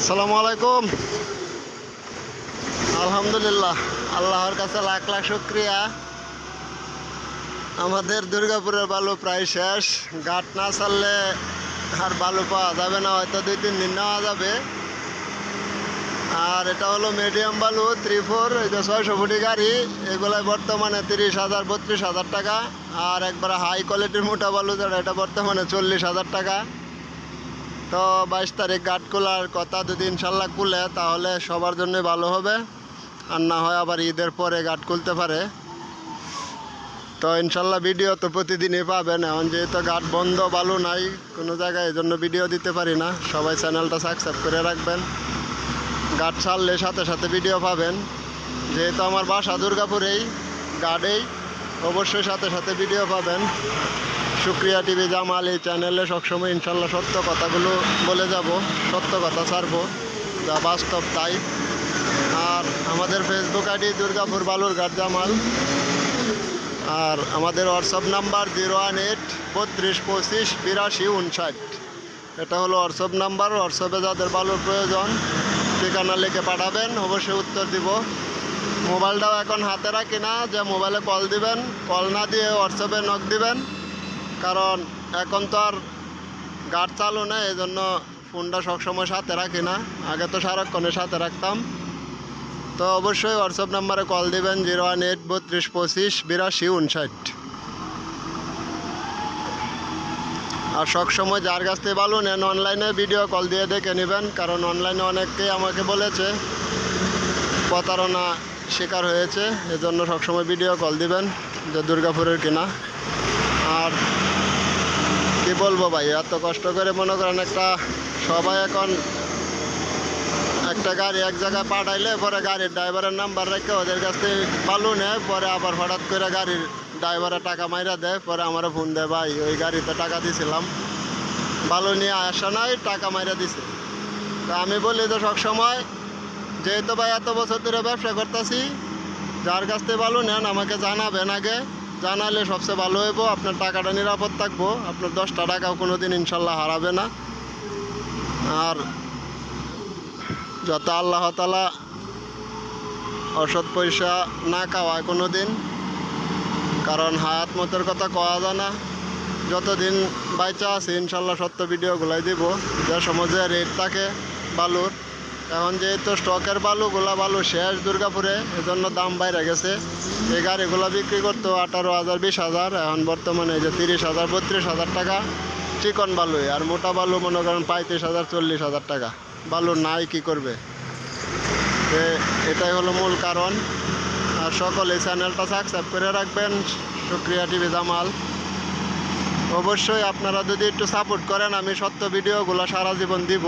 আসসালামু আলাইকুম। আলহামদুলিল্লাহ, আল্লাহর কাছে লাখ লাখ শুক্রিয়া। আমাদের দুর্গাপুরের বালু প্রায় শেষ। গাট না ছাড়লে আর বালু পাওয়া যাবে না, হয়তো দুই, তিন দিন নেওয়া যাবে। আর এটা হলো মিডিয়াম বালু থ্রি ফোর এই যে ছয়শো ফুটি গাড়ি। এগুলাই বর্তমানে তিরিশ হাজার, বত্রিশ হাজার টাকা। আর একবার হাই কোয়ালিটির মোটা বালু যেটা, এটা বর্তমানে চল্লিশ হাজার টাকা। তো বাইশ তারিখ গাট খোলার কথা যদি ইনশাল্লাহ খুলে, তাহলে সবার জন্য ভালো হবে। আর না হয় আবার ঈদের পরে গাট খুলতে পারে। তো ইনশাল্লাহ ভিডিও তো প্রতিদিনই পাবেন। এখন যেহেতু গাট বন্ধ ভালো নাই, কোনো জায়গায় এই জন্য ভিডিও দিতে পারি না। সবাই চ্যানেলটা সাবস্ক্রাইব করে রাখবেন। গাট ছাড়লে সাথে সাথে ভিডিও পাবেন। যেহেতু আমার বাসা দুর্গাপুরেই গাড়েই অবশ্যই সাথে সাথে ভিডিও পাবেন। শুক্রিয়া টিভি জামাল এই চ্যানেলে সবসময় ইনশাল্লাহ সত্য কথাগুলো বলে যাব। সত্য কথা ছাড়বো, যা বাস্তব তাই। আর আমাদের ফেসবুক আইডি দুর্গাপুর বালুর বালুরঘাট জামাল। আর আমাদের WhatsApp number zero one eight, বত্রিশ পঁচিশ, বিরাশি, উনষাট। এটা হলো হোয়াটসঅ্যাপ নাম্বার হোয়াটসঅ্যাপে যাদের বালুর প্রয়োজন, ঠিকানা লিখে পাঠাবেন, অবশ্যই উত্তর দিব। মোবাইলটাও এখন হাতে রাখি না, যে মোবাইলে কল দিবেন, কল না দিয়ে হোয়াটসঅ্যাপে নক দিবেন। কারণ এখন তো আর গাড় চালু নেই এই জন্য ফোনটা সবসময় সাথে রাখি না। আগে তো সারাক্ষণের সাথে রাখতাম। তো অবশ্যই হোয়াটসঅ্যাপ নাম্বারে কল দিবেন, জিরো ওয়ান এইট বত্রিশ পঁচিশ বিরাশি উনষাট আর সবসময় যার কাছ থেকে ভালো নেন অনলাইনে ভিডিও কল দিয়ে দেখে নেবেন, কারণ অনলাইনে অনেকেই আমাকে বলেছে, প্রতারণা শিকার হয়েছে, এজন্য সবসময় ভিডিও কল দিবেন, যে দুর্গাপুরের কিনা। আর কি বলব ভাই? এত কষ্ট করে মনে করেন একটা সবাই এখন একটা গাড়ি এক জায়গায় পাঠাইলে পরে গাড়ির ড্রাইভারের নাম্বার রেখে ওদের কাছ থেকে বালু নেয়, পরে আবার হঠাৎ করে গাড়ির ড্রাইভারের টাকা মাইরা দেয়, পরে আমার ফোন দেয়, ভাই, ওই গাড়িতে টাকা দিছিলাম বালু নিয়ে আসা নাই, টাকা মাইরা দিছে। তা আমি বলি তো সবসময় যেহেতু ভাই এত বছর ধরে ব্যবসা করতেছি, যার কাছ থেকে ভালো নেন, আমাকে জানাবেন আগে। জানালে সবচেয়ে ভালো হইব, আপনার টাকাটা নিরাপদ থাকব। আপনার দশটা টাকাও কোনো দিন ইনশাল্লাহ হারাবে না। আর যত আল্লাহ তালা অসৎ পয়সা না খাওয়ায় কোনো দিন কারণ হায়াত মতের কথা কওয়া যায় না। যতদিন বাইচা আছে, ইনশাল্লাহ সত্য ভিডিওগুলাই দিব। যা সমাজে রেট থাকে, বালুর এখন যেহেতু স্টকের বালুগুলা বালু শেষ দুর্গাপুরে, এজন্য দাম বাইরে গেছে। এই গাড়িগুলো বিক্রি করতো আঠারো হাজার, বিশ হাজার, এখন বর্তমানে এই যে তিরিশ হাজার, বত্রিশ হাজার টাকা চিকন বালুই, আর মোটা বালু মনে করেন পঁয়ত্রিশ হাজার, চল্লিশ হাজার টাকা। বালু নাই কি করবে? এটাই হলো মূল কারণ। আর সকলে চ্যানেলটা সাবস্ক্রাইব করে রাখবেন। শুক্রিয়া টিভি জামাল। অবশ্যই আপনারা যদি একটু সাপোর্ট করেন, আমি সত্য ভিডিওগুলো সারা জীবন দিব।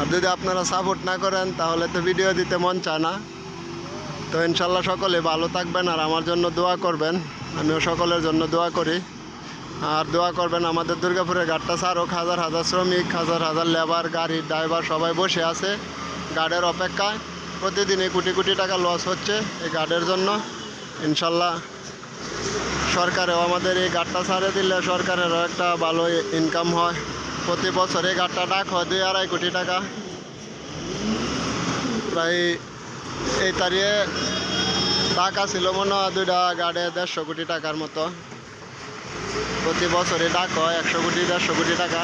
আর যদি আপনারা সাপোর্ট না করেন, তাহলে তো ভিডিও দিতে মন চায় না। তো ইনশাল্লাহ সকলে ভালো থাকবেন আর আমার জন্য দোয়া করবেন। আমিও সকলের জন্য দোয়া করি। আর দোয়া করবেন আমাদের দুর্গাপুরের ঘাটটা সারক হাজার হাজার শ্রমিক, হাজার হাজার লেবার গাড়ির ড্রাইভার সবাই বসে আছে গার্ডের অপেক্ষায়। প্রতিদিনই কোটি কোটি টাকা লস হচ্ছে এই গার্ডের জন্য। ইনশাল্লাহ সরকারেও আমাদের এই গাড়টা ছাড়ে দিলে সরকারেরও একটা ভালো ইনকাম হয়। প্রতি বছর এই গাড়টা ডাক দুই আড়াই কোটি টাকা। প্রায় এই তারিখে টাকা ছিল মনে হয় দুইটা গাড়ে দেড়শো কোটি টাকার মতো। প্রতি বছরে ডাক হয় একশো কোটি, দেড়শো কোটি টাকা।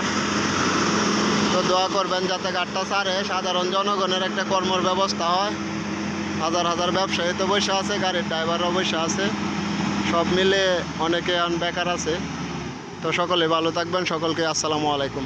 তো দোয়া করবেন যাতে গাড়টা ছাড়ে। সাধারণ জনগণের একটা কর্মর ব্যবস্থা হয়। হাজার হাজার ব্যবসায়ী তো বসে আছে, গাড়ির ড্রাইভারও বসে আছে। সব মিলে অনেকে বেকার আছে। তো সকলে ভালো থাকবেন সকলকে আসসালামু আলাইকুম।